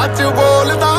ਸੱਚ ਬੋਲਦਾ